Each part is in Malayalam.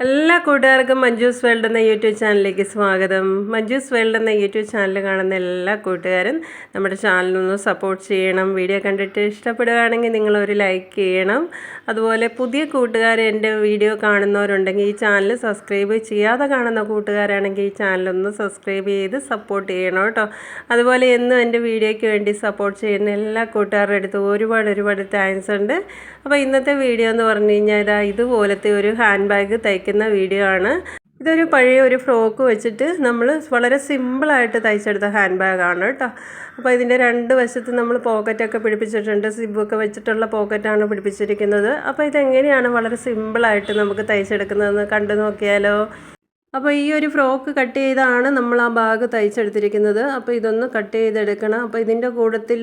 എല്ലാ കൂട്ടുകാർക്കും മഞ്ജൂസ് വേൾഡ് എന്ന യൂട്യൂബ് ചാനലിലേക്ക് സ്വാഗതം. മഞ്ജൂസ് വേൾഡ് എന്ന യൂട്യൂബ് ചാനൽ കാണുന്ന എല്ലാ കൂട്ടുകാരും നമ്മുടെ ചാനലൊന്ന് സപ്പോർട്ട് ചെയ്യണം. വീഡിയോ കണ്ടിട്ട് ഇഷ്ടപ്പെടുകയാണെങ്കിൽ നിങ്ങളൊരു ലൈക്ക് ചെയ്യണം. അതുപോലെ പുതിയ കൂട്ടുകാർ എന്റെ വീഡിയോ കാണുന്നവരുണ്ടെങ്കിൽ ഈ ചാനൽ സബ്സ്ക്രൈബ് ചെയ്യാതെ കാണുന്ന കൂട്ടുകാരാണെങ്കിൽ ഈ ചാനലൊന്ന് സബ്സ്ക്രൈബ് ചെയ്ത് സപ്പോർട്ട് ചെയ്യണം കേട്ടോ. അതുപോലെ എന്നും എന്റെ വീഡിയോയ്ക്ക് വേണ്ടി സപ്പോർട്ട് ചെയ്യുന്ന എല്ലാ കൂട്ടുകാരുടെ അടുത്ത് ഒരുപാട് ഒരുപാട് താങ്ക്സ് ഉണ്ട്. അപ്പോൾ ഇന്നത്തെ വീഡിയോ എന്ന് പറഞ്ഞു കഴിഞ്ഞാൽ ഇതാ ഇതുപോലത്തെ ഒരു ഹാൻഡ് ബാഗ് തയ്ക്കുന്ന വീഡിയോ ആണ്. ഇതൊരു പഴയ ഒരു ഫ്രോക്ക് വെച്ചിട്ട് നമ്മൾ വളരെ സിമ്പിളായിട്ട് തയ്ച്ചെടുത്ത ഹാൻഡ് ബാഗാണ് കേട്ടോ. അപ്പോൾ ഇതിന്റെ രണ്ട് വശത്ത് നമ്മൾ പോക്കറ്റൊക്കെ പിടിപ്പിച്ചിട്ടുണ്ട്. സിബൊക്കെ വെച്ചിട്ടുള്ള പോക്കറ്റാണ് പിടിപ്പിച്ചിരിക്കുന്നത്. അപ്പോൾ ഇതെങ്ങനെയാണ് വളരെ സിമ്പിളായിട്ട് നമുക്ക് തയ്ച്ചെടുക്കുന്നതെന്ന് കണ്ടു നോക്കിയാലോ. അപ്പോൾ ഈ ഒരു ഫ്രോക്ക് കട്ട് ചെയ്താണ് നമ്മൾ ആ ബാഗ് തയ്ച്ചെടുത്തിരിക്കുന്നത്. അപ്പോൾ ഇതൊന്ന് കട്ട് ചെയ്തെടുക്കണം. അപ്പോൾ ഇതിന്റെ കൂട്ടത്തിൽ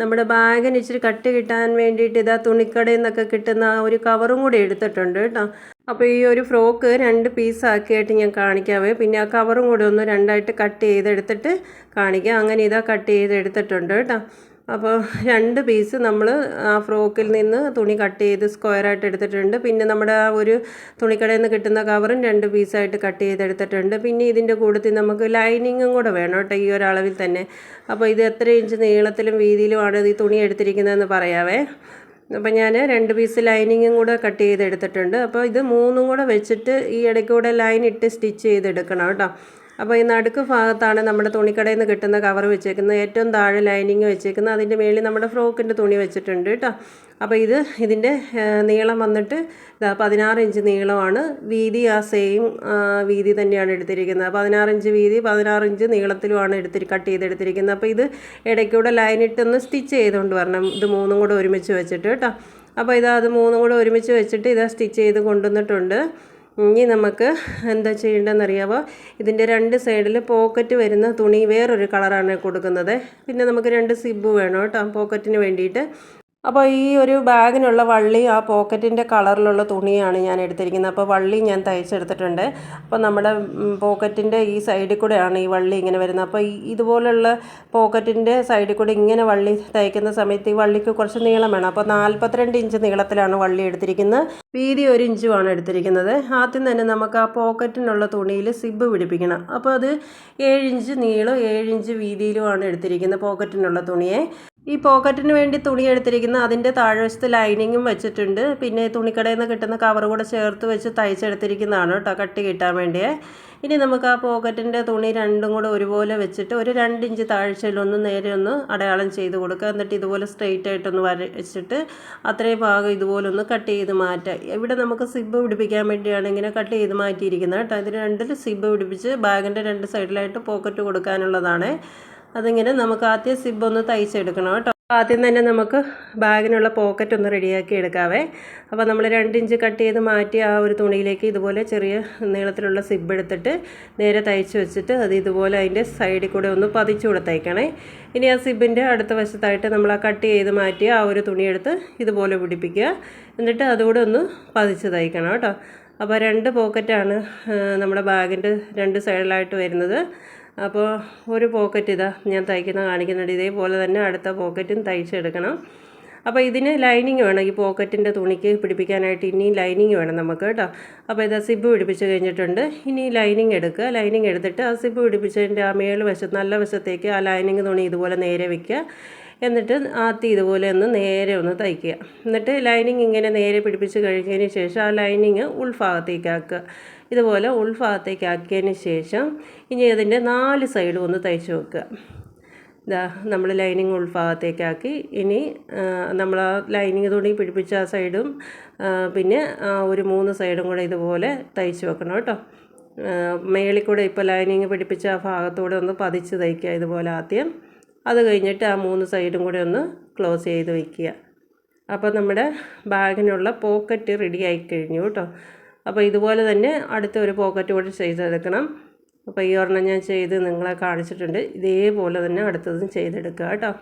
നമ്മുടെ ബാഗിന് ഇച്ചിരി കട്ട് കിട്ടാൻ വേണ്ടിയിട്ട് ഇതാ തുണിക്കടയിൽ നിന്നൊക്കെ കിട്ടുന്ന ഒരു കവറും കൂടി എടുത്തിട്ടുണ്ട് കേട്ടോ. അപ്പോൾ ഈ ഒരു ഫ്രോക്ക് രണ്ട് പീസാക്കിയായിട്ട് ഞാൻ കാണിക്കാവേ. പിന്നെ ആ കവറും കൂടി ഒന്ന് രണ്ടായിട്ട് കട്ട് ചെയ്തെടുത്തിട്ട് കാണിക്കാം. അങ്ങനെ ഇതാ കട്ട് ചെയ്തെടുത്തിട്ടുണ്ട് കേട്ടോ. അപ്പോൾ രണ്ട് പീസ് നമ്മൾ ആ ഫ്രോക്കിൽ നിന്ന് തുണി കട്ട് ചെയ്ത് സ്ക്വയറായിട്ട് എടുത്തിട്ടുണ്ട്. പിന്നെ നമ്മുടെ ആ ഒരു തുണിക്കടയിൽ നിന്ന് കിട്ടുന്ന കവറും രണ്ട് പീസായിട്ട് കട്ട് ചെയ്തെടുത്തിട്ടുണ്ട്. പിന്നെ ഇതിന്റെ കൂട്ടത്തിൽ നമുക്ക് ലൈനിങ്ങും കൂടെ വേണം കേട്ടോ ഈ ഒരളവിൽ തന്നെ. അപ്പോൾ ഇത് എത്ര ഇഞ്ച് നീളത്തിലും വീതിയിലുമാണ് ഈ തുണി എടുത്തിരിക്കുന്നതെന്ന് പറയാവേ. അപ്പം ഞാൻ രണ്ട് പീസ് ലൈനിങ്ങും കൂടെ കട്ട് ചെയ്തെടുത്തിട്ടുണ്ട്. അപ്പോൾ ഇത് മൂന്നും കൂടെ വെച്ചിട്ട് ഈ ഇടയ്ക്കൂടെ ലൈൻ ഇട്ട് സ്റ്റിച്ച് ചെയ്തെടുക്കണം കേട്ടോ. അപ്പോൾ ഈ നടുക്ക് ഭാഗത്താണ് നമ്മുടെ തുണിക്കടയിൽ നിന്ന് കിട്ടുന്ന കവർ വെച്ചേക്കുന്നത്. ഏറ്റവും താഴെ ലൈനിങ് വെച്ചേക്കുന്നത്. അതിന്റെ മേളിൽ നമ്മുടെ ഫ്രോക്കിന്റെ തുണി വെച്ചിട്ടുണ്ട് കേട്ടോ. അപ്പോൾ ഇത് ഇതിന്റെ നീളം വന്നിട്ട് പതിനാറ് ഇഞ്ച് നീളമാണ്. വീതി ആ സെയിം വീതി തന്നെയാണ് എടുത്തിരിക്കുന്നത്. പതിനാറ് ഇഞ്ച് വീതി പതിനാറ് ഇഞ്ച് നീളത്തിലുമാണ് എടുത്തി കട്ട് ചെയ്തെടുത്തിരിക്കുന്നത്. അപ്പോൾ ഇത് ഇടയ്ക്കൂടെ ലൈനിട്ടൊന്ന് സ്റ്റിച്ച് ചെയ്തുകൊണ്ട് വരണം. ഇത് മൂന്നും കൂടെ ഒരുമിച്ച് വെച്ചിട്ട് കേട്ടോ. അപ്പോൾ ഇത് അത് മൂന്നും കൂടെ ഒരുമിച്ച് വെച്ചിട്ട് ഇതാ സ്റ്റിച്ച് ചെയ്ത് കൊണ്ടുവന്നിട്ടുണ്ട്. ഇനി നമുക്ക് എന്താ ചെയ്യേണ്ടതെന്ന് അറിയാമോ ഇതിന്റെ രണ്ട് സൈഡിൽ പോക്കറ്റ് വരുന്ന തുണി വേറൊരു കളറാണ് കൊടുക്കുന്നത്. പിന്നെ നമുക്ക് രണ്ട് സിബ് വേണം കേട്ടോ പോക്കറ്റിന് വേണ്ടിയിട്ട്. അപ്പോൾ ഈ ഒരു ബാഗിനുള്ള വള്ളി ആ പോക്കറ്റിന്റെ കളറിലുള്ള തുണിയാണ് ഞാൻ എടുത്തിരിക്കുന്നത്. അപ്പോൾ വള്ളി ഞാൻ തയ്ച്ചെടുത്തിട്ടുണ്ട്. അപ്പോൾ നമ്മുടെ പോക്കറ്റിന്റെ ഈ സൈഡിൽ കൂടെയാണ് ഈ വള്ളി ഇങ്ങനെ വരുന്നത്. അപ്പോൾ ഈ ഇതുപോലുള്ള പോക്കറ്റിന്റെ സൈഡിൽ കൂടെ ഇങ്ങനെ വള്ളി തയ്ക്കുന്ന സമയത്ത് ഈ വള്ളിക്ക് കുറച്ച് നീളം വേണം. അപ്പോൾ നാൽപ്പത്തിരണ്ട് ഇഞ്ച് നീളത്തിലാണ് വള്ളി എടുത്തിരിക്കുന്നത്. വീതി ഒരു ഇഞ്ചുമാണ് എടുത്തിരിക്കുന്നത്. ആദ്യം തന്നെ നമുക്ക് ആ പോക്കറ്റിനുള്ള തുണിയിൽ സിബ് പിടിപ്പിക്കണം. അപ്പോൾ അത് ഏഴ് ഇഞ്ച് നീളം ഏഴ് ഇഞ്ച് വീതിയിലുമാണ് എടുത്തിരിക്കുന്നത് പോക്കറ്റിനുള്ള തുണിയെ. ഈ പോക്കറ്റിന് വേണ്ടി തുണി എടുത്തിരിക്കുന്ന അതിന്റെ താഴ്വശത്ത് ലൈനിങ്ങും വെച്ചിട്ടുണ്ട്. പിന്നെ തുണിക്കടയിൽ നിന്ന് കിട്ടുന്ന കവർ കൂടെ ചേർത്ത് വെച്ച് തയ്ച്ചെടുത്തിരിക്കുന്നതാണ് കേട്ടോ കട്ടി കിട്ടാൻ വേണ്ടിയേ. ഇനി നമുക്ക് ആ പോക്കറ്റിന്റെ തുണി രണ്ടും കൂടെ ഒരുപോലെ വെച്ചിട്ട് ഒരു രണ്ട് ഇഞ്ച് താഴ്ചയിലൊന്ന് നേരെ ഒന്ന് അടയാളം ചെയ്ത് കൊടുക്കുക. എന്നിട്ട് ഇതുപോലെ സ്ട്രെയിറ്റ് ആയിട്ടൊന്ന് വരച്ചിട്ട് അത്രയും ഭാഗം ഇതുപോലെ ഒന്ന് കട്ട് ചെയ്ത് മാറ്റുക ഇവിടെ നമുക്ക് സിബ് പിടിപ്പിക്കാൻ വേണ്ടിയാണ് ഇങ്ങനെ കട്ട് ചെയ്ത് മാറ്റിയിരിക്കുന്നത് കേട്ടോ. ഇതിന് രണ്ടിൽ സിബ് പിടിപ്പിച്ച് ബാഗിന്റെ രണ്ട് സൈഡിലായിട്ട് പോക്കറ്റ് കൊടുക്കാനുള്ളതാണ്. അതിങ്ങനെ നമുക്ക് ആദ്യം സിബ് ഒന്ന് തയ്ച്ചെടുക്കണം കേട്ടോ. ആദ്യം തന്നെ നമുക്ക് ബാഗിനുള്ള പോക്കറ്റ് ഒന്ന് റെഡിയാക്കി എടുക്കാവേ. അപ്പോൾ നമ്മൾ രണ്ട് ഇഞ്ച് കട്ട് ചെയ്ത് മാറ്റി ആ ഒരു തുണിയിലേക്ക് ഇതുപോലെ ചെറിയ നീളത്തിലുള്ള സിബ് എടുത്തിട്ട് നേരെ തയ്ച്ച് വെച്ചിട്ട് അത് ഇതുപോലെ അതിന്റെ സൈഡിൽ കൂടെ ഒന്ന് പതിച്ചു തയ്ക്കണേ ഇനി ആ സിബിന്റെ അടുത്ത വശത്തായിട്ട് നമ്മൾ ആ കട്ട് ചെയ്ത് മാറ്റി ആ ഒരു തുണിയെടുത്ത് ഇതുപോലെ പിടിപ്പിക്കുക. എന്നിട്ട് അതുകൂടെ ഒന്ന് പതിച്ച് തയ്ക്കണം കേട്ടോ. അപ്പോൾ രണ്ട് പോക്കറ്റാണ് നമ്മുടെ ബാഗിന്റെ രണ്ട് സൈഡിലായിട്ട് വരുന്നത്. അപ്പോൾ ഒരു പോക്കറ്റ് ഇതാ ഞാൻ തയ്ക്കുന്ന കാണിക്കുന്നുണ്ട്. ഇതേപോലെ തന്നെ അടുത്ത പോക്കറ്റും തയ്ച്ചെടുക്കണം. അപ്പോൾ ഇതിന് ലൈനിങ് വേണം. ഈ പോക്കറ്റിന്റെ തുണിക്ക് പിടിപ്പിക്കാനായിട്ട് ഇനിയും ലൈനിങ് വേണം നമുക്ക് കേട്ടോ. അപ്പോൾ ഇതാ സിബ് പിടിപ്പിച്ച് കഴിഞ്ഞിട്ടുണ്ട്. ഇനി ലൈനിങ് എടുക്കുക. ലൈനിങ് എടുത്തിട്ട് ആ സിബ് പിടിപ്പിച്ചതിന്റെ ആ മേൾ വശത്ത് നല്ല വശത്തേക്ക് ആ ലൈനിങ് തുണി ഇതുപോലെ നേരെ വയ്ക്കുക എന്നിട്ട് ആത്തി ഇതുപോലെ ഒന്ന് നേരെ ഒന്ന് തയ്ക്കുക. എന്നിട്ട് ലൈനിങ് ഇങ്ങനെ നേരെ പിടിപ്പിച്ച് കഴിഞ്ഞതിന് ശേഷം ആ ലൈനിങ് ഉൾഭാഗത്തേക്ക് ആക്കുക. ഇതുപോലെ ഉൾഭാഗത്തേക്ക് ആക്കിയതിന് ശേഷം ഇനി അതിന്റെ നാല് സൈഡും ഒന്ന് തയ്ച്ച് വെക്കുക. ഇതാ നമ്മൾ ലൈനിങ് ഉൾഭാഗത്തേക്കാക്കി ഇനി നമ്മൾ ആ ലൈനിങ് തുണി പിടിപ്പിച്ച ആ സൈഡും പിന്നെ ഒരു മൂന്ന് സൈഡും കൂടെ ഇതുപോലെ തയ്ച്ച് വെക്കണം കേട്ടോ. മേളിൽ കൂടെ ഇപ്പോൾ ലൈനിങ് പിടിപ്പിച്ച ആ ഭാഗത്തൂടെ ഒന്ന് പതിച്ച് തയ്ക്കുക ഇതുപോലെ ആദ്യം. അത് കഴിഞ്ഞിട്ട് ആ മൂന്ന് സൈഡും കൂടെ ഒന്ന് ക്ലോസ് ചെയ്ത് വയ്ക്കുക അപ്പോൾ നമ്മുടെ ബാഗിനുള്ള പോക്കറ്റ് റെഡി ആയി കഴിഞ്ഞു കേട്ടോ. അപ്പോൾ ഇതുപോലെ തന്നെ അടുത്ത ഒരു പോക്കറ്റ് കൂടി ചെയ്തെടുക്കണം. അപ്പോൾ ഈ ഒരെണ്ണം ഞാൻ ചെയ്ത് നിങ്ങളെ കാണിച്ചിട്ടുണ്ട്. ഇതേപോലെ തന്നെ അടുത്തതും ചെയ്തെടുക്കുക കേട്ടോ.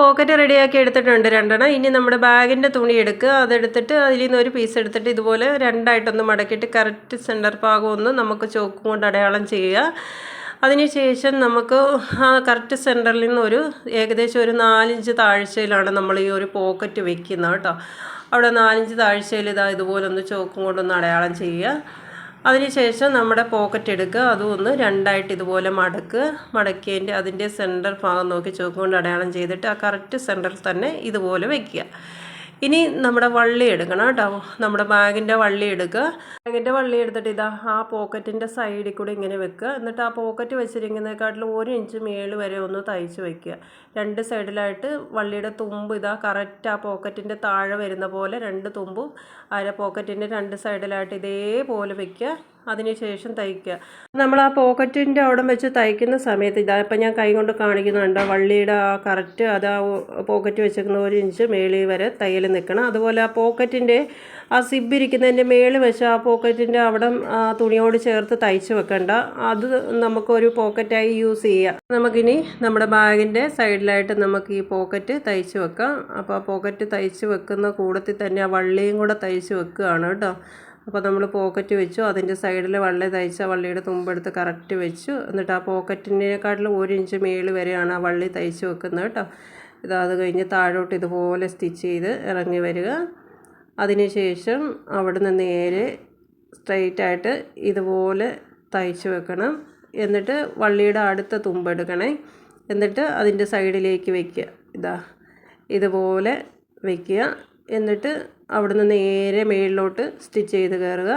പോക്കറ്റ് റെഡിയാക്കി എടുത്തിട്ടുണ്ട് രണ്ടെണ്ണം. ഇനി നമ്മുടെ ബാഗിന്റെ തുണി എടുക്കുക അതെടുത്തിട്ട് അതിൽ നിന്ന് ഒരു പീസ് എടുത്തിട്ട് ഇതുപോലെ രണ്ടായിട്ടൊന്ന് മടക്കിയിട്ട് കറക്റ്റ് സെന്റർ ഭാഗം ഒന്ന് നമുക്ക് ചോക്കും കൊണ്ട് അടയാളം ചെയ്യുക. അതിനുശേഷം നമുക്ക് ആ കറക്റ്റ് സെന്ററിൽ നിന്ന് ഒരു ഏകദേശം ഒരു നാലിഞ്ച് താഴ്ചയിലാണ് നമ്മൾ ഈ ഒരു പോക്കറ്റ് വെക്കുന്നത് കേട്ടോ. അവിടെ നാലിഞ്ച് താഴ്ചയിൽ ഇതാ ഇതുപോലെ ഒന്ന് ചോക്കും കൊണ്ടൊന്ന് അടയാളം ചെയ്യുക. അതിനുശേഷം നമ്മുടെ പോക്കറ്റ് എടുക്കുക. അതും ഒന്ന് രണ്ടായിട്ട് ഇതുപോലെ മടക്കുക മടക്കിയതിന്റെ അതിന്റെ സെന്റർ ഭാഗം നോക്കി ചോക്കുകൊണ്ട് അടയാളം ചെയ്തിട്ട് ആ കറക്റ്റ് സെന്ററിൽ തന്നെ ഇതുപോലെ വയ്ക്കുക ഇനി നമ്മുടെ വള്ളി എടുക്കണം കേട്ടോ. നമ്മുടെ ബാഗിന്റെ വള്ളി എടുക്കുക. ബാഗിന്റെ വള്ളി എടുത്തിട്ട് ഇതാ ആ പോക്കറ്റിന്റെ സൈഡിൽ കൂടെ ഇങ്ങനെ വെക്കുക. എന്നിട്ട് ആ പോക്കറ്റ് വെച്ചിരിക്കുന്നതിനെക്കാട്ടിലും ഒരു ഇഞ്ച് മേൾ വരെ ഒന്ന് തയ്ച്ച് വെക്കുക. രണ്ട് സൈഡിലായിട്ട് വള്ളിയുടെ തുമ്പ് ഇതാ കറക്റ്റ് ആ പോക്കറ്റിന്റെ താഴെ വരുന്ന പോലെ രണ്ട് തുമ്പും അര പോക്കറ്റിന്റെ രണ്ട് സൈഡിലായിട്ട് ഇതേപോലെ വെക്കുക. അതിനുശേഷം തയ്ക്കുക. നമ്മൾ ആ പോക്കറ്റിന്റെ അവിടെ വെച്ച് തയ്ക്കുന്ന സമയത്ത് ഇതാ ഇപ്പം ഞാൻ കൈ കൊണ്ട് കാണിക്കുന്നുണ്ട്. വള്ളിയുടെ ആ കറക്റ്റ് അത് ആ പോക്കറ്റ് വെച്ചിരിക്കുന്ന ഒരു ഇഞ്ച് മേളിൽ വരെ തയ്യൽ നിൽക്കണം. അതുപോലെ ആ പോക്കറ്റിന്റെ ആ സിബ് ഇരിക്കുന്നതിന്റെ മേളിൽ വെച്ച് ആ പോക്കറ്റിന്റെ അവിടെ ആ തുണിയോട് ചേർത്ത് തയ്ച്ച് വെക്കണ്ട. അത് നമുക്കൊരു പോക്കറ്റായി യൂസ് ചെയ്യാം. നമുക്കിനി നമ്മുടെ ബാഗിന്റെ സൈഡിലായിട്ട് നമുക്ക് ഈ പോക്കറ്റ് തയ്ച്ച് വെക്കാം. അപ്പോൾ ആ പോക്കറ്റ് തയ്ച്ച് വെക്കുന്ന കൂടത്തിൽ തന്നെ ആ വള്ളിയും കൂടെ തയ്ച്ച് വെക്കുകയാണ് കേട്ടോ. അപ്പോൾ നമ്മൾ പോക്കറ്റ് വെച്ചു. അതിന്റെ സൈഡിൽ വള്ളി തയ്ച്ച വള്ളിയുടെ തുമ്പെടുത്ത് കറക്റ്റ് വെച്ചു. എന്നിട്ട് ആ പോക്കറ്റിനേക്കാട്ടിലും ഒരു ഇഞ്ച് മേളിൽ വരെയാണ് ആ വള്ളി തയ്ച്ച് വെക്കുന്നത് കേട്ടോ. ഇത് കഴിഞ്ഞ് താഴോട്ട് ഇതുപോലെ സ്റ്റിച്ച് ചെയ്ത് ഇറങ്ങി വരിക. അതിനുശേഷം അവിടെ നിന്ന് നേരെ സ്ട്രെയിറ്റ് ആയിട്ട് ഇതുപോലെ തയ്ച്ച് വെക്കണം. എന്നിട്ട് വള്ളിയുടെ അടുത്ത തുമ്പെടുക്കണേ എന്നിട്ട് അതിന്റെ സൈഡിലേക്ക് വയ്ക്കുക ഇതാ ഇതുപോലെ വയ്ക്കുക എന്നിട്ട് അവിടുന്ന് നേരെ മേളിലോട്ട് സ്റ്റിച്ച് ചെയ്ത് കയറുക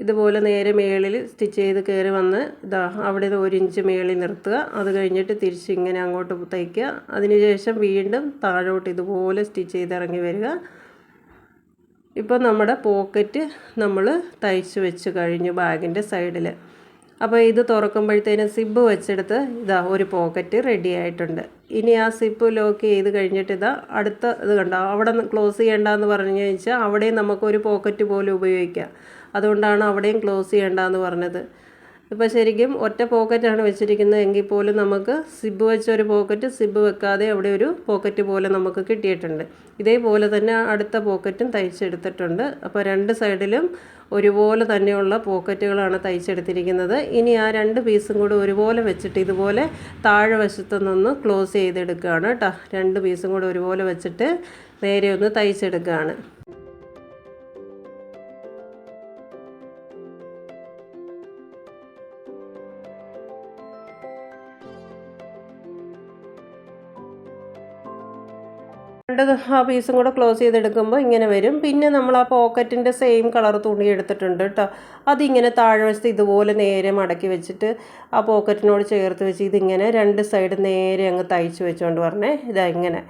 ഇതുപോലെ നേരെ മേളിൽ സ്റ്റിച്ച് ചെയ്ത് കയറി വന്ന് ഇതാ അവിടെ ഒരു ഇഞ്ച് മേളിൽ നിർത്തുക. അത് കഴിഞ്ഞിട്ട് തിരിച്ച് ഇങ്ങനെ അങ്ങോട്ട് തയ്ക്കുക. അതിനുശേഷം വീണ്ടും താഴോട്ട് ഇതുപോലെ സ്റ്റിച്ച് ചെയ്ത് ഇറങ്ങി വരിക. ഇപ്പോൾ നമ്മുടെ പോക്കറ്റ് നമ്മൾ തയ്ച്ച് വെച്ച് കഴിഞ്ഞു ബാഗിന്റെ സൈഡിൽ അപ്പോൾ ഇത് തുറക്കുമ്പോഴത്തേനും സിബ് വെച്ചെടുത്ത് ഇതാ ഒരു പോക്കറ്റ് റെഡി ആയിട്ടുണ്ട്. ഇനി ആ സിപ്പ് ലോക്ക് ചെയ്ത് കഴിഞ്ഞിട്ട് ഇതാ അടുത്ത ഇത് കണ്ടോ? അവിടെ ക്ലോസ് ചെയ്യേണ്ടെന്ന് പറഞ്ഞു കഴിഞ്ഞാൽ അവിടെയും നമുക്കൊരു പോക്കറ്റ് പോലും ഉപയോഗിക്കാം. അതുകൊണ്ടാണ് അവിടെയും ക്ലോസ് ചെയ്യേണ്ടെന്ന് പറഞ്ഞത്. ഇപ്പോൾ ശരിക്കും ഒറ്റ പോക്കറ്റാണ് വെച്ചിരിക്കുന്നത് എങ്കിൽ പോലും നമുക്ക് സിബ് വെച്ച ഒരു പോക്കറ്റ് സിബ് വെക്കാതെ അവിടെ ഒരു പോക്കറ്റ് പോലെ നമുക്ക് കിട്ടിയിട്ടുണ്ട്. ഇതേപോലെ തന്നെ അടുത്ത പോക്കറ്റും തയ്ച്ചെടുത്തിട്ടുണ്ട്. അപ്പോൾ രണ്ട് സൈഡിലും ഒരുപോലെ തന്നെയുള്ള പോക്കറ്റുകളാണ് തയ്ച്ചെടുത്തിരിക്കുന്നത്. ഇനി ആ രണ്ട് പീസും കൂടി ഒരുപോലെ വെച്ചിട്ട് ഇതുപോലെ താഴെ വശത്തു നിന്ന് ക്ലോസ് ചെയ്തെടുക്കുകയാണ് കേട്ടോ. രണ്ട് പീസും കൂടി ഒരുപോലെ വെച്ചിട്ട് നേരെ ഒന്ന് തയ്ച്ചെടുക്കുകയാണ്. രണ്ട് ആ പീസും കൂടെ ക്ലോസ് ചെയ്തെടുക്കുമ്പോൾ ഇങ്ങനെ വരും. പിന്നെ നമ്മൾ ആ പോക്കറ്റിന്റെ സെയിം കളർ തുണി എടുത്തിട്ടുണ്ട് കേട്ടോ അതിങ്ങനെ താഴെ വശത്ത് ഇതുപോലെ നേരെ മടക്കി വെച്ചിട്ട് ആ പോക്കറ്റിനോട് ചേർത്ത് വെച്ച് ഇതിങ്ങനെ രണ്ട് സൈഡ് നേരെ അങ്ങ് തയ്ച്ച് വെച്ചുകൊണ്ട് പറഞ്ഞേ ഇതാ ഇങ്ങനെ.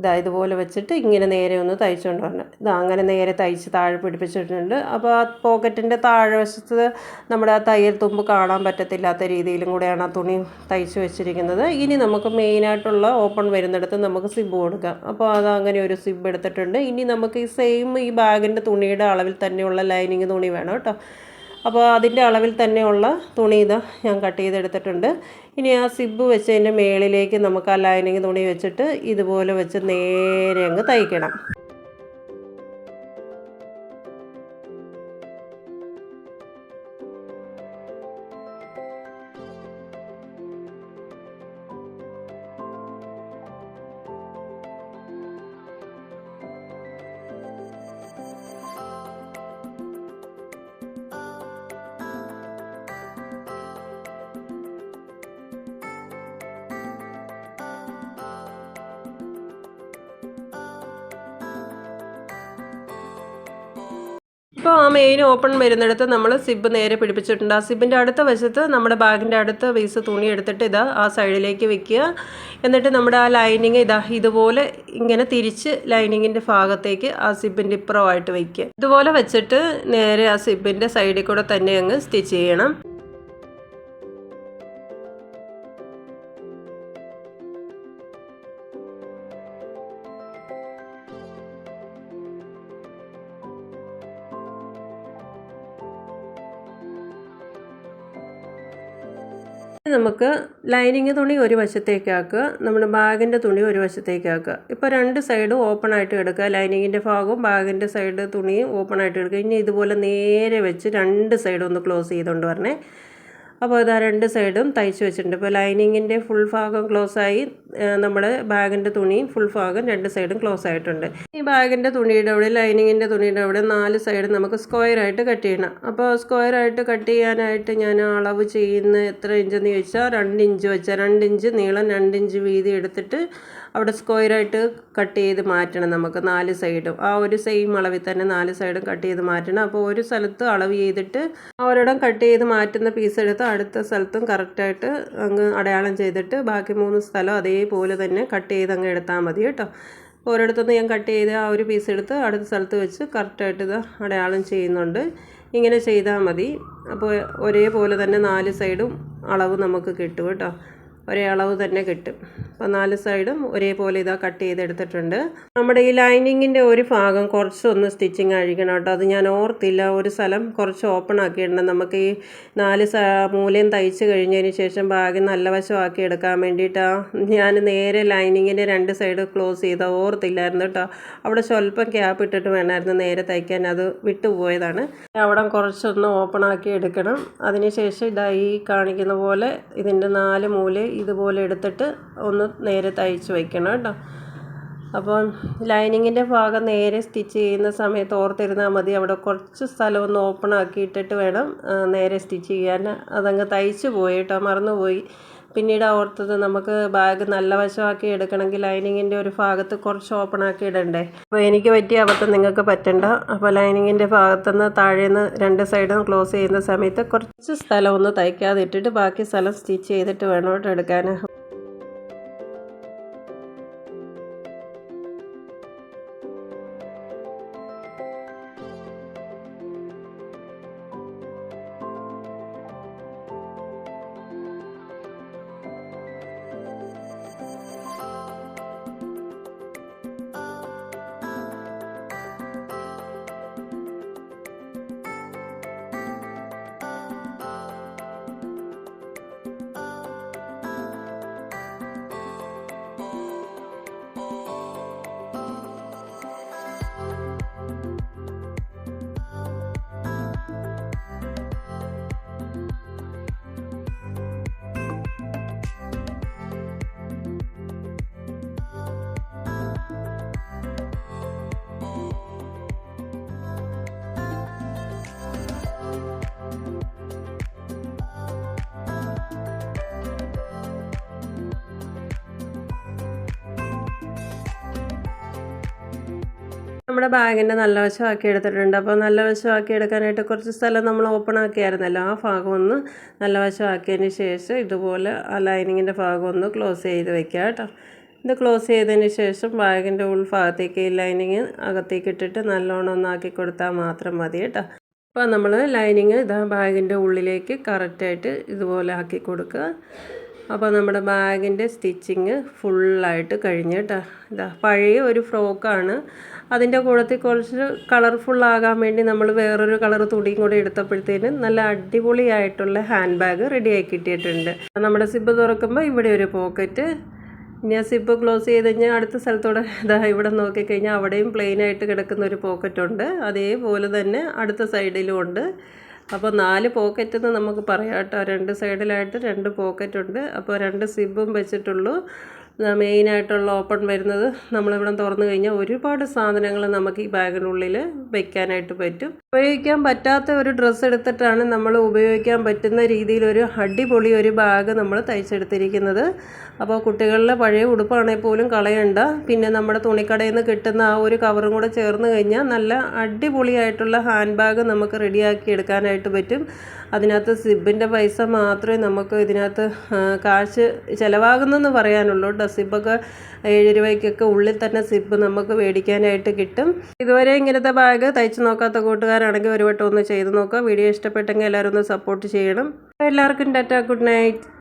ഇതാ ഇതുപോലെ വെച്ചിട്ട് ഇങ്ങനെ നേരെ ഒന്ന് തയ്ച്ചുകൊണ്ട് വരണം. ഇതാ അങ്ങനെ നേരെ തയ്ച്ച് താഴെ പിടിപ്പിച്ചിട്ടുണ്ട്. അപ്പോൾ ആ പോക്കറ്റിന്റെ താഴെ വശത്ത് നമ്മുടെ ആ തയ്യൽ തുമ്പ് കാണാൻ പറ്റത്തില്ലാത്ത രീതിയിലും കൂടെയാണ് ആ തുണി തയ്ച്ച് വെച്ചിരിക്കുന്നത്. ഇനി നമുക്ക് മെയിനായിട്ടുള്ള ഓപ്പൺ വരുന്നിടത്ത് നമുക്ക് സിബ് കൊടുക്കാം. അപ്പോൾ അത് അങ്ങനെ ഒരു സിബ് എടുത്തിട്ടുണ്ട്. ഇനി നമുക്ക് ഈ സെയിം ഈ ബാഗിന്റെ തുണിയുടെ അളവിൽ തന്നെയുള്ള ലൈനിങ് തുണി വേണം കേട്ടോ. അപ്പോൾ അതിന്റെ അളവിൽ തന്നെയുള്ള തുണി ഇതാ ഞാൻ കട്ട് ചെയ്തെടുത്തിട്ടുണ്ട്. ഇനി ആ സിബ് വെച്ചതിന്റെ മേളിലേക്ക് നമുക്ക് ആ ലൈനിങ് തുണി വെച്ചിട്ട് ഇതുപോലെ വെച്ച് നേരെ അങ്ങ് തയ്ക്കണം. ഇപ്പോൾ ആ മെയിൻ ഓപ്പൺ വരുന്നിടത്ത് നമ്മൾ സിബ് നേരെ പിടിപ്പിച്ചിട്ടുണ്ട്. ആ സിബിന്റെ അടുത്ത വശത്ത് നമ്മുടെ ബാഗിന്റെ അടുത്ത് പീസ് തുണി എടുത്തിട്ട് ഇതാ ആ സൈഡിലേക്ക് വെക്കുക. എന്നിട്ട് നമ്മുടെ ആ ലൈനിങ് ഇതാ ഇതുപോലെ ഇങ്ങനെ തിരിച്ച് ലൈനിങ്ങിന്റെ ഭാഗത്തേക്ക് ആ സിബിന്റെ ഇപ്പുറമായിട്ട് വയ്ക്കുക ഇതുപോലെ വെച്ചിട്ട് നേരെ ആ സിബിന്റെ സൈഡിൽ കൂടെ തന്നെ അങ്ങ് സ്റ്റിച്ച് ചെയ്യണം. നമുക്ക് ലൈനിങ് തുണി ഒരു വശത്തേക്കാക്കുക നമ്മുടെ ബാഗിന്റെ തുണി ഒരു വശത്തേക്കാക്കുക ഇപ്പോൾ രണ്ട് സൈഡും ഓപ്പൺ ആയിട്ട് എടുക്കുക. ലൈനിങ്ങിന്റെ ഭാഗവും ബാഗിന്റെ സൈഡ് തുണിയും ഓപ്പൺ ആയിട്ട് എടുക്കുക. ഇനി ഇതുപോലെ നേരെ വെച്ച് രണ്ട് സൈഡും ഒന്ന് ക്ലോസ് ചെയ്തുകൊണ്ട് വരണേ. അപ്പോൾ ഇതാ രണ്ട് സൈഡും തയ്ച്ച് വെച്ചിട്ടുണ്ട്. ഇപ്പോൾ ലൈനിങ്ങിന്റെ ഫുൾ ഭാഗം ക്ലോസ് ആയി നമ്മുടെ ബാഗിന്റെ തുണി ഫുൾ ഭാഗം രണ്ട് സൈഡും ക്ലോസ് ആയിട്ടുണ്ട്. ഈ ബാഗിന്റെ തുണിയുടെ അവിടെ ലൈനിങ്ങിന്റെ തുണിയുടെ അവിടെ നാല് സൈഡും നമുക്ക് സ്ക്വയറായിട്ട് കട്ട് ചെയ്യണം. അപ്പോൾ സ്ക്വയറായിട്ട് കട്ട് ചെയ്യാനായിട്ട് ഞാൻ അളവ് ചെയ്യുന്ന എത്ര ഇഞ്ചെന്ന് ചോദിച്ചാൽ രണ്ട് ഇഞ്ച് വെച്ചാൽ രണ്ട് ഇഞ്ച് നീളം രണ്ട് ഇഞ്ച് വീതി എടുത്തിട്ട് അവിടെ സ്ക്വയറായിട്ട് കട്ട് ചെയ്ത് മാറ്റണം നമുക്ക് നാല് സൈഡും ആ ഒരു സെയിം അളവിൽ തന്നെ നാല് സൈഡും കട്ട് ചെയ്ത് മാറ്റണം. അപ്പോൾ ഒരു സ്ഥലത്ത് അളവ് ചെയ്തിട്ട് ഒരിടം കട്ട് ചെയ്ത് മാറ്റുന്ന പീസ് എടുത്ത് അടുത്ത സ്ഥലത്തും കറക്റ്റായിട്ട് അങ്ങ് അടയാളം ചെയ്തിട്ട് ബാക്കി മൂന്ന് സ്ഥലം അതേപോലെ തന്നെ കട്ട് ചെയ്ത് അങ്ങ് എടുത്താൽ മതി കേട്ടോ. ഒരിടത്തുനിന്ന് ഞാൻ കട്ട് ചെയ്ത് ആ ഒരു പീസ് എടുത്ത് അടുത്ത സ്ഥലത്ത് വെച്ച് കറക്റ്റായിട്ട് ഇത് അടയാളം ചെയ്യുന്നുണ്ട്. ഇങ്ങനെ ചെയ്താൽ മതി. അപ്പോൾ ഒരേപോലെ തന്നെ നാല് സൈഡും അളവ് നമുക്ക് കിട്ടും കേട്ടോ. ഒരേ അളവ് തന്നെ കിട്ടും. അപ്പോൾ നാല് സൈഡും ഒരേപോലെ ഇതാ കട്ട് ചെയ്തെടുത്തിട്ടുണ്ട്. നമ്മുടെ ഈ ലൈനിങ്ങിന്റെ ഒരു ഭാഗം കുറച്ചൊന്ന് സ്റ്റിച്ചിങ് അഴിക്കണം കേട്ടോ. അത് ഞാൻ ഓർത്തില്ല. ഒരു സ്ഥലം കുറച്ച് ഓപ്പൺ ആക്കിയിട്ടുണ്ട്. നമുക്ക് ഈ നാല് മൂലയും തയ്ച്ച് കഴിഞ്ഞതിന് ശേഷം ബാഗ് നല്ല വശമാക്കി എടുക്കാൻ വേണ്ടിയിട്ടാണ് ഞാൻ നേരെ ലൈനിങ്ങിന്റെ രണ്ട് സൈഡ് ക്ലോസ് ചെയ്ത. ഓർത്തില്ലായിരുന്നു കേട്ടോ. അവിടെ സ്വല്പം ക്യാപ്പ് ഇട്ടിട്ട് വേണമായിരുന്നു നേരെ തയ്ക്കാൻ. അത് വിട്ടുപോയതാണ്. അവിടെ കുറച്ചൊന്ന് ഓപ്പൺ ആക്കി എടുക്കണം. അതിനുശേഷം ഇതാ ഈ കാണിക്കുന്ന പോലെ ഇതിന്റെ നാല് മൂല ഇതുപോലെ എടുത്തിട്ട് ഒന്ന് നേരെ തയ്ച്ച് വയ്ക്കണം കേട്ടോ. അപ്പം ലൈനിങ്ങിന്റെ ഭാഗം നേരെ സ്റ്റിച്ച് ചെയ്യുന്ന സമയത്ത് ഓർത്തിരുന്നാൽ മതി അവിടെ കുറച്ച് സ്ഥലം ഒന്ന് ഓപ്പൺ ആക്കിയിട്ടിട്ട് വേണം നേരെ സ്റ്റിച്ച് ചെയ്യാൻ. അതങ്ങ് തയ്ച്ച് പോയി കേട്ടോ മറന്നുപോയി. പിന്നീട് ഓർത്തത് നമുക്ക് ബാഗ് നല്ല വശമാക്കി എടുക്കണമെങ്കിൽ ലൈനിങ്ങിന്റെ ഒരു ഭാഗത്ത് കുറച്ച് ഓപ്പൺ ആക്കി ഇടണ്ടേ? അപ്പോൾ എനിക്ക് പറ്റിയ അബദ്ധം നിങ്ങൾക്ക് പറ്റണ്ട. അപ്പോൾ ലൈനിങ്ങിന്റെ ഭാഗത്തുനിന്ന് താഴേന്ന് രണ്ട് സൈഡും ക്ലോസ് ചെയ്യുന്ന സമയത്ത് കുറച്ച് സ്ഥലം ഒന്ന് തയ്ക്കാതെ ഇട്ടിട്ട് ബാക്കി സ്ഥലം സ്റ്റിച്ച് ചെയ്തിട്ട് വേണം എടുക്കാൻ നമ്മുടെ ബാഗിന്റെ നല്ല വശമാക്കി എടുത്തിട്ടുണ്ട്. അപ്പോൾ നല്ല വശമാക്കി എടുക്കാനായിട്ട് കുറച്ച് സ്ഥലം നമ്മൾ ഓപ്പൺ ആക്കിയായിരുന്നല്ലോ. ആ ഭാഗം ഒന്ന് നല്ല വശമാക്കിയതിന് ശേഷം ഇതുപോലെ ആ ലൈനിങ്ങിന്റെ ഭാഗം ഒന്ന് ക്ലോസ് ചെയ്ത് വെക്കുക കേട്ടോ ഇത് ക്ലോസ് ചെയ്തതിന് ശേഷം ബാഗിന്റെ ഉൾഭാഗത്തേക്ക് ഈ ലൈനിങ് അകത്തേക്ക് ഇട്ടിട്ട് നല്ലോണം ഒന്നാക്കി കൊടുത്താൽ മാത്രം മതി കേട്ടോ അപ്പോൾ നമ്മൾ ലൈനിങ് ഇതാ ബാഗിന്റെ ഉള്ളിലേക്ക് കറക്റ്റായിട്ട് ഇതുപോലെ ആക്കി കൊടുക്കുക. അപ്പോൾ നമ്മുടെ ബാഗിന്റെ സ്റ്റിച്ചിങ് ഫുള്ളായിട്ട് കഴിഞ്ഞ് കേട്ടോ ഇതാ പഴയ ഒരു ഫ്രോക്കാണ്. അതിന്റെ കൂടത്തിൽ കുറച്ച് കളർഫുള്ളാകാൻ വേണ്ടി നമ്മൾ വേറൊരു കളർ തുടിയും കൂടെ എടുത്തപ്പോഴത്തേനും നല്ല അടിപൊളിയായിട്ടുള്ള ഹാൻഡ് ബാഗ് റെഡിയായി കിട്ടിയിട്ടുണ്ട്. നമ്മുടെ സിബ് തുറക്കുമ്പോൾ ഇവിടെ ഒരു പോക്കറ്റ്. ഇനി ആ സിബ് ക്ലോസ് ചെയ്ത് കഴിഞ്ഞാൽ അടുത്ത സ്ഥലത്തോടെ ഇതാ ഇവിടെ നോക്കിക്കഴിഞ്ഞാൽ അവിടെയും പ്ലെയിനായിട്ട് കിടക്കുന്ന ഒരു പോക്കറ്റുണ്ട്. അതേപോലെ തന്നെ അടുത്ത സൈഡിലും ഉണ്ട്. അപ്പോൾ നാല് പോക്കറ്റ് എന്ന് നമുക്ക് പറയാം കേട്ടോ. രണ്ട് സൈഡിലായിട്ട് രണ്ട് പോക്കറ്റ് ഉണ്ട്. അപ്പോൾ രണ്ട് സിബും വെച്ചിട്ടുള്ളൂ. മെയിനായിട്ടുള്ള ഓപ്പൺ വരുന്നത് നമ്മളിവിടെ തുറന്നു കഴിഞ്ഞാൽ ഒരുപാട് സാധനങ്ങൾ നമുക്ക് ഈ ബാഗിനുള്ളിൽ വയ്ക്കാനായിട്ട് പറ്റും. ഉപയോഗിക്കാൻ പറ്റാത്ത ഒരു ഡ്രസ്സ് എടുത്തിട്ടാണ് നമ്മൾ ഉപയോഗിക്കാൻ പറ്റുന്ന രീതിയിൽ ഒരു അടിപൊളി ഒരു ബാഗ് നമ്മൾ തയ്ച്ചെടുത്തിരിക്കുന്നത്. അപ്പോൾ കുട്ടികളുടെ പഴയ ഉടുപ്പാണെങ്കിൽ പോലും കളയണ്ട. പിന്നെ നമ്മുടെ തുണിക്കടയിൽ നിന്ന് കിട്ടുന്ന ആ ഒരു കവറും കൂടെ ചേർന്ന് കഴിഞ്ഞാൽ നല്ല അടിപൊളിയായിട്ടുള്ള ഹാൻഡ് ബാഗ് നമുക്ക് റെഡിയാക്കി എടുക്കാനായിട്ട് പറ്റും. അതിനകത്ത് സിബിന്റെ പൈസ മാത്രമേ നമുക്ക് ഇതിനകത്ത് കാശ് ചിലവാകുന്നെന്ന് പറയാനുള്ളൂ. കേട്ടോ സിബൊക്കെ ഏഴ് രൂപയ്ക്കൊക്കെ ഉള്ളിൽ തന്നെ സിബ് നമുക്ക് മേടിക്കാനായിട്ട് കിട്ടും. ഇതുവരെ ഇങ്ങനത്തെ ബാഗ് തയ്ച്ച് നോക്കാത്ത കൂട്ടുകാരാണെങ്കിൽ ഒരു വട്ടം ഒന്ന് ചെയ്ത് നോക്കുക. വീഡിയോ ഇഷ്ടപ്പെട്ടെങ്കിൽ എല്ലാവരും ഒന്ന് സപ്പോർട്ട് ചെയ്യണം. എല്ലാവർക്കും ടാറ്റ ഗുഡ് നൈറ്റ്.